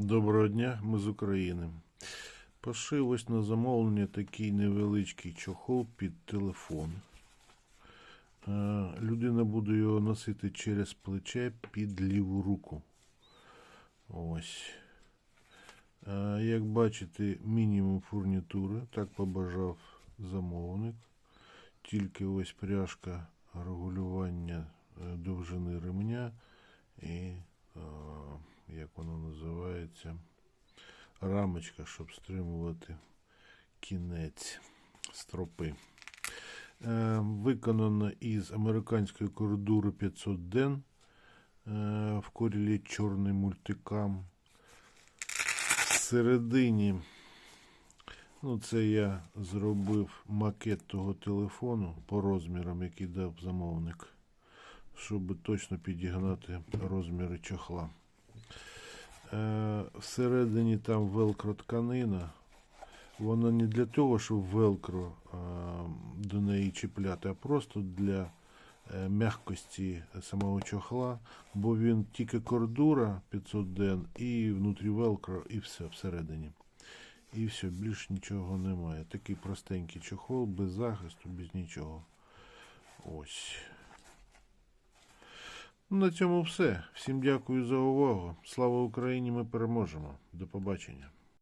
Доброго дня, ми з України. Пошив ось на замовлення такий невеличкий чохол під телефон. Е, Людина буде його носити через плече під ліву руку. Ось. Е, Як бачите, мінімум фурнітури, так побажав замовник. Тільки ось пряжка регулювання е, довжини ремня і як воно називається, рамочка, щоб стримувати кінець стропи. Е, Виконано із американської коридури 500 ден е, в корілі чорний мультикам. Всередині, ну це я зробив макет того телефону по розмірам, який дав замовник, щоб точно підігнати розміри чохла. Е, всередині там велкро тканина. Вона не для того, щоб велкро до неї чіпляти, а просто для е, м'якості самого чохла, бо він тільки кордура 500 ден і внутрі велкро, і все всередині. І все, більш нічого немає. Такий простенький чохол, без захисту, без нічого. Ось. Ну, На цьому все. Всім дякую за увагу. Слава Україні! Ми переможемо. До побачення.